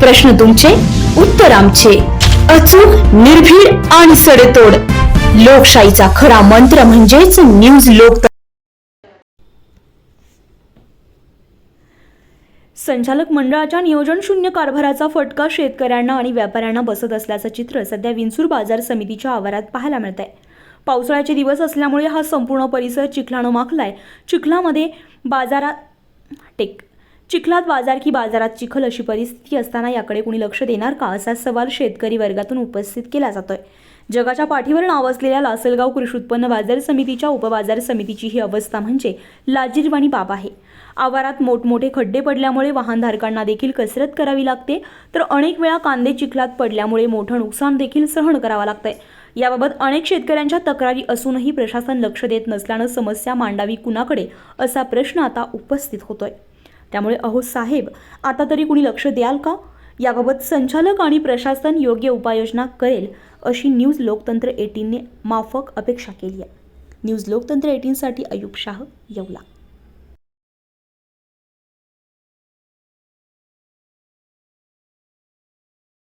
प्रश्न तुमचे उत्तर आमचे. अचूक निर्भीड आणि सडेतोड. लोकशाहीचा खरा मंत्र म्हणजेच न्यूज लोक संचालक मंडळाच्या नियोजन शून्य कारभाराचा फटका शेतकऱ्यांना आणि व्यापाऱ्यांना बसत असल्याचं चित्र सध्या विंचूर बाजार समितीच्या आवारात पाहायला मिळत आहे पावसाळ्याचे दिवस असल्यामुळे हा संपूर्ण परिसर चिखलानं माखलाय. चिखलामध्ये बाजारात टेक चिखलात बाजार की बाजारात चिखल अशी परिस्थिती असताना याकडे कुणी लक्ष देणार का असा सवाल शेतकरी वर्गातून उपस्थित केला जातोय. जगाच्या पाठीवर नाव असलेल्या लासलगाव कृषी उत्पन्न बाजार समितीच्या उपबाजार समितीची ही अवस्था म्हणजे लाजीरवाणी बाब आहे. आवारात मोठमोठे खड्डे पडल्यामुळे वाहनधारकांना देखील कसरत करावी लागते तर अनेक वेळा कांदे चिखलात पडल्यामुळे मोठं नुकसान देखील सहन करावं लागतंय. याबाबत अनेक शेतकऱ्यांच्या तक्रारी असूनही प्रशासन लक्ष देत नसल्यानं समस्या मांडावी कुणाकडे असा प्रश्न आता उपस्थित होतोय. त्यामुळे अहो साहेब आता तरी कुणी लक्ष द्याल का? याबाबत संचालक आणि प्रशासन योग्य उपाययोजना करेल अशी न्यूज लोकतंत्र एटीनने माफक अपेक्षा केली आहे. न्यूज लोकतंत्र एटीनसाठी अयुब शाह येवला.